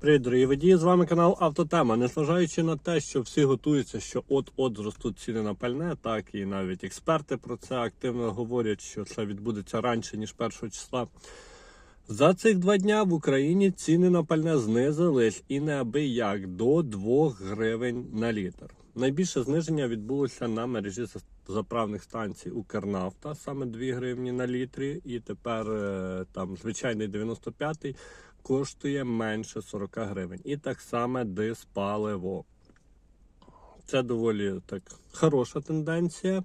Привіт, дорогі водії! З вами канал Автотема. Незважаючи на те, що всі готуються, що от-от зростуть ціни на пальне, так і навіть експерти про це активно говорять, що це відбудеться раніше ніж 1 числа. За цих два дня в Україні ціни на пальне знизились і неабияк до 2 гривень на літр. Найбільше зниження відбулося на мережі заправних станцій Укрнафта, саме 2 гривні на літрі, і тепер е, там звичайний 95-й коштує менше 40 гривень. І так само диспаливо. Це доволі так хороша тенденція.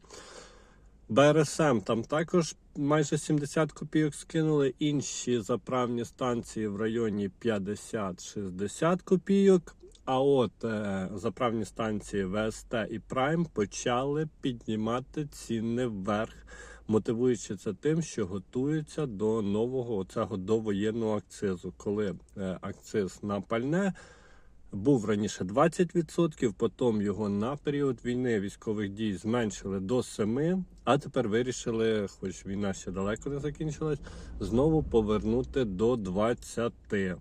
БРСМ там також майже 70 копійок скинули. Інші заправні станції в районі 50-60 копійок. А от е, заправні станції ВСТ і Prime почали піднімати ціни вверх, мотивуючи це тим, що готуються до нового оцього довоєнного акцизу, коли е, акциз на пальне був раніше 20%, потім його на період війни військових дій зменшили до 7%, а тепер вирішили, хоч війна ще далеко не закінчилась, знову повернути до 20%.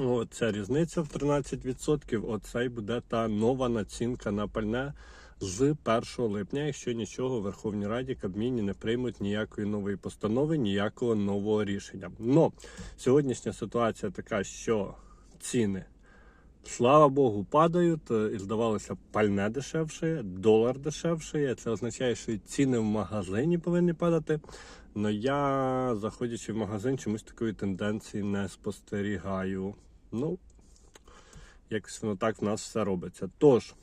Оця різниця в 13%. Оце й буде та нова націнка на пальне з 1 липня, якщо нічого в Верховній Раді Кабміні не приймуть ніякої нової постанови, ніякого нового рішення. Но сьогоднішня ситуація така, що ціни. Слава Богу, падають, е, і здавалося, пальне дешевше, долар дешевше. Це означає, що і ціни в магазині повинні падати. Але я, заходячи в магазин, чомусь такої тенденції не спостерігаю. Ну, якось воно так в нас все робиться. Тож,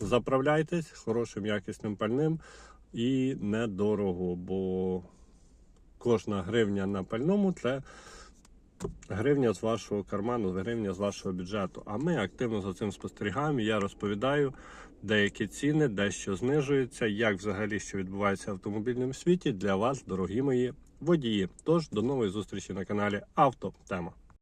заправляйтесь хорошим якісним пальним і недорого, бо кожна гривня на пальному це гривня з вашого карману, гривня з вашого бюджету. А ми активно за цим спостерігаємо. Я розповідаю деякі ціни, дещо знижується, як взагалі що відбувається в автомобільному світі для вас, дорогі мої водії. Тож до нової зустрічі на каналі Автотема.